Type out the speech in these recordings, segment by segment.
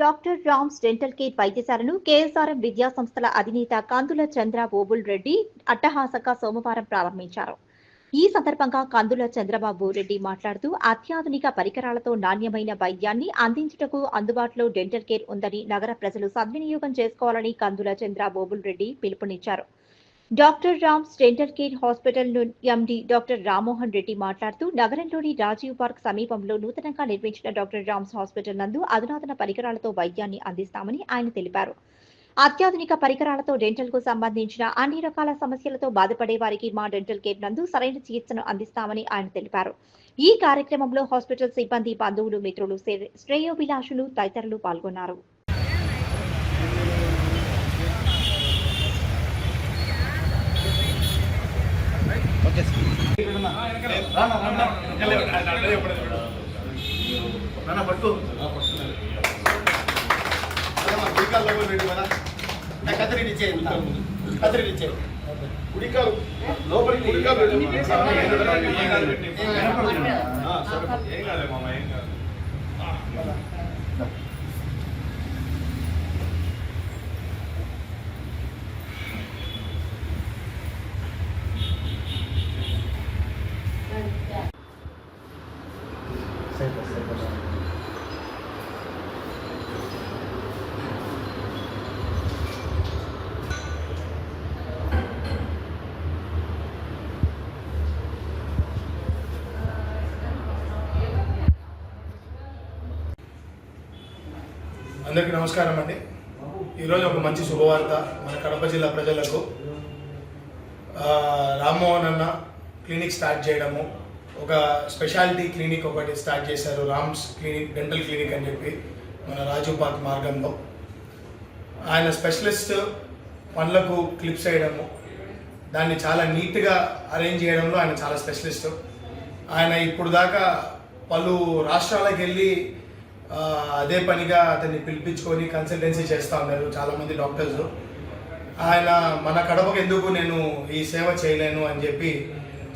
Doctor Rams dental care వైద్యశాలను KSRM విద్యా సంస్థల అధినేత కందుల చంద్ర బోబుల్ రెడ్డి అట్టహాసంగా సోమవారం ప్రారంభించారు. ఈ సందర్భంగా కందుల చంద్రబాబు రెడ్డి మాట్లాడుతూ అత్యాధునిక పరికరాలతో నాణ్యమైన వైద్యాన్ని అందించుటకు అందుబాటులో డెంటల్ కేర్ ఉందని నగర ప్రజలు సద్వినియోగం చేసుకోవాలని కందుల చంద్ర బోబుల్ రెడ్డి పిలుపునిచ్చారు. డాక్టర్ రామ్స్ డెంటల్ కేర్ హాస్పిటల్ను ఎండి డాక్టర్ రామ్మోహన్ రెడ్డి మాట్లాడుతూ నగరంలోని రాజీవ్ పార్క్ సమీపంలో నూతనంగా నిర్మించిన డాక్టర్ రామ్స్ హాస్పిటల్ నందు అధునాతన పరికరాలతో వైద్యాన్ని అందిస్తామని ఆయన తెలిపారు. అత్యాధునిక పరికరాలతో డెంటల్కు సంబంధించిన అన్ని రకాల సమస్యలతో బాధపడే వారికి మా డెంటల్ కేర్ నందు సరైన చికిత్సను అందిస్తామని ఆయన తెలిపారు. ఈ కార్యక్రమంలో హాస్పిటల్ సిబ్బంది బంధువులు మిత్రులు శ్రేయోభిలాషులు తదితరులు పాల్గొన్నారు. పెట్టు కదా నా కత్తిరి ఇచ్చే కత్తిరి ఇచ్చే ఉడికాలు లోపలికి ఉడికాలు పెట్టు ఆ, సరే. అందరికీ నమస్కారం అండి. ఈరోజు ఒక మంచి శుభవార్త మన కడప జిల్లా ప్రజలకు. రామ్మోహన్ అన్న క్లినిక్ స్టార్ట్ చేయడము ఒక స్పెషాలిటీ క్లినిక్ ఒకటి స్టార్ట్ చేశారు రామ్స్ క్లినిక్ డెంటల్ క్లినిక్ అని చెప్పి మన రాజీవ్ పార్క్ మార్గంలో. ఆయన స్పెషలిస్ట్ పనులకు క్లిప్స్ వేయడము దాన్ని చాలా నీట్గా అరేంజ్ చేయడంలో ఆయన చాలా స్పెషలిస్ట్. ఆయన ఇప్పుడు దాకా పలు రాష్ట్రాలకు వెళ్ళి అదే పనిగా అతన్ని పిలిపించుకొని కన్సల్టెన్సీ చేస్తూ ఉన్నారు చాలామంది డాక్టర్స్ ఆయన మన కడపకు ఎందుకు నేను ఈ సేవ చేయలేను అని చెప్పి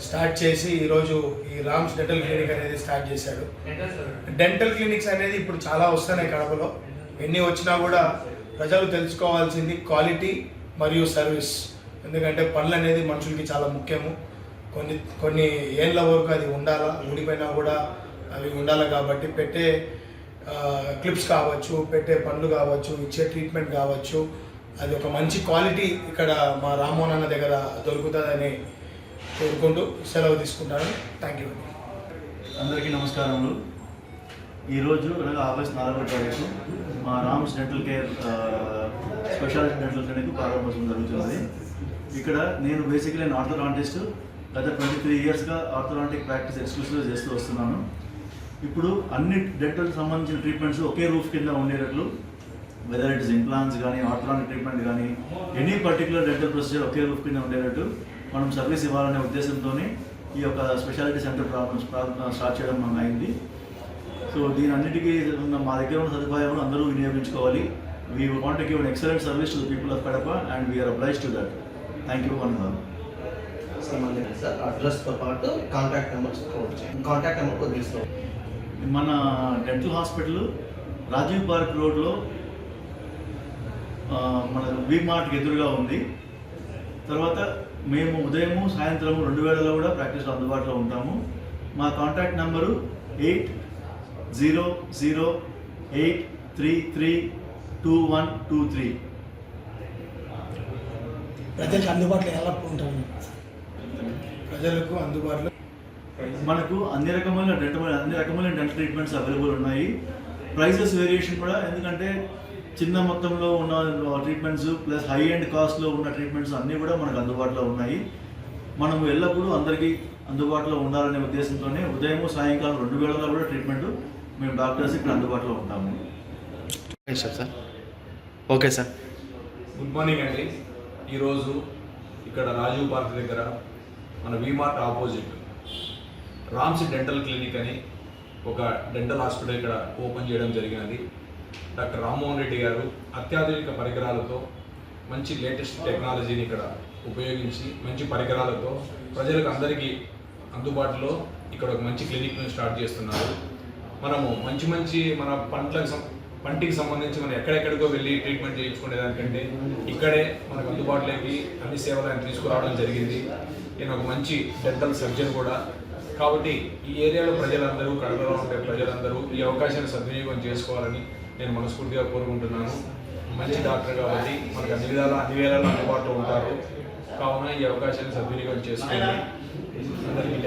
స్టార్ట్ చేసి ఈరోజు ఈ రామ్స్ డెంటల్ క్లినిక్ అనేది స్టార్ట్ చేశాడు. డెంటల్ క్లినిక్స్ అనేది ఇప్పుడు చాలా వస్తున్నాయి కడపలో. ఎన్ని వచ్చినా కూడా ప్రజలు తెలుసుకోవాల్సింది క్వాలిటీ మరియు సర్వీస్ ఎందుకంటే పనులు అనేది మనుషులకి చాలా ముఖ్యము. కొన్ని కొన్ని ఏళ్ళ వరకు అది ఉండాలా? ఊడిపోయినా కూడా అవి ఉండాలి కాబట్టి పెట్టే క్లిప్స్ కావచ్చు పెట్టే పనులు కావచ్చు ఇచ్చే ట్రీట్మెంట్ కావచ్చు. అది ఒక మంచి క్వాలిటీ ఇక్కడ మా రామ్మోహన్ అన్న దగ్గర దొరుకుతుందని కోరుకుంటూ సెలవు తీసుకుంటాను. థ్యాంక్ యూ అందరికీ నమస్కారములు. ఈరోజు అనగా ఆగస్ట్ నాలుగో తారీఖు మా Rams dental care speciality dental clinic ప్రారంభోత్సవం జరుగుతున్నది. ఇక్కడ నేను బేసిక్లీ నేను ఆర్థోడాంటిస్ట్ గత ట్వంటీ త్రీ ఇయర్స్గా ఆర్థోడాంటిక్ ప్రాక్టీస్ ఎక్స్క్లూసివ్గా చేస్తూ వస్తున్నాను. ఇప్పుడు అన్ని డెంటల్ సంబంధించిన ట్రీట్మెంట్స్ ఒకే రూఫ్ కింద ఉండేటట్లు వెదర్ ఇట్ ఇస్ ఇంప్లాంట్స్ కానీ ఆర్థోడాంటిక్ ట్రీట్మెంట్ కానీ ఎనీ పర్టికులర్ డెంటల్ ప్రొసీజర్ ఒకే రూఫ్ కింద ఉండేటట్టు మనం సర్వీస్ ఇవ్వాలనే ఉద్దేశంతోనే ఈ యొక్క స్పెషాలిటీ సెంటర్ ప్రాబ్లమ్స్ స్టార్ట్ చేయడం మనం అయింది సో దీని అన్నిటికీ ఉన్న మా దగ్గర ఉన్న సదుపాయాలను అందరూ వినియోగించుకోవాలి. We want give an excellent service to the people of Kadapa and we are applies to that thank you one one sir అడ్రస్తో పాటు కాంటాక్ట్ నెంబర్స్ కాంటాక్ట్ నెంబర్ కూడా తీసుకో మన డెంటల్ హాస్పిటల్ రాజీవ్ పార్క్ రోడ్లో మన వి మార్ట్కి ఎదురుగా ఉంది. తర్వాత మేము ఉదయము సాయంత్రము రెండు వేళలో కూడా ప్రాక్టీస్లో అందుబాటులో ఉంటాము. మా contact number eight zero zero eight three three two one two three. ప్రజలకు అందుబాటులో ఎలా ఉంటాము. ప్రజలకు అందుబాటులో మనకు అన్ని రకమైన డెంటల్ అన్ని రకమైన డెంటల్ ట్రీట్మెంట్స్ అవైలబుల్ ఉన్నాయి. ప్రైసెస్ వేరియేషన్ కూడా ఎందుకంటే చిన్న మొత్తంలో ఉన్న ట్రీట్మెంట్స్ ప్లస్ హై ఎండ్ కాస్ట్లో ఉన్న ట్రీట్మెంట్స్ అన్నీ కూడా మనకు అందుబాటులో ఉన్నాయి. మనము ఎల్లప్పుడూ అందరికీ అందుబాటులో ఉండాలనే ఉద్దేశంతోనే ఉదయం సాయంకాలం రెండు వేళలో కూడా ట్రీట్మెంట్ మేము డాక్టర్స్ ఇక్కడ అందుబాటులో ఉంటాము. Sir okay sir good morning అండి ఈరోజు ఇక్కడ రాజీవ్ పార్క్ దగ్గర మన V Mart opposite Rams dental clinic అని ఒక డెంటల్ హాస్పిటల్ ఇక్కడ ఓపెన్ చేయడం జరిగినది. డాక్టర్ రామ్మోహన్ రెడ్డి గారు అత్యాధునిక పరికరాలతో మంచి లేటెస్ట్ టెక్నాలజీని ఇక్కడ ఉపయోగించి మంచి పరికరాలతో ప్రజలకు అందరికీ అందుబాటులో ఇక్కడ ఒక మంచి క్లినిక్ను స్టార్ట్ చేస్తున్నారు. మనము మంచి మంచి మన పంటలకు పంటికి సంబంధించి మనం ఎక్కడెక్కడికో వెళ్ళి ట్రీట్మెంట్ చేయించుకునే దానికంటే ఇక్కడే మనకు అందుబాటులోకి అన్ని సేవలు ఆయన తీసుకురావడం జరిగింది. నేను ఒక మంచి డెంటల్ సర్జన్ కూడా కాబట్టి ఈ ఏరియాలో ప్రజలందరూ కడపలో ఉండే ప్రజలందరూ ఈ అవకాశాన్ని సద్వినియోగం చేసుకోవాలని నేను మనస్ఫూర్తిగా కోరుకుంటున్నాను. మంచి డాక్టర్ కాబట్టి మనకు అన్ని విధాల అన్ని వేళల్లో అందుబాటులో ఉంటారు. కావున ఈ అవకాశాన్ని సద్వినియోగం చేసుకోవాలి అందరికీ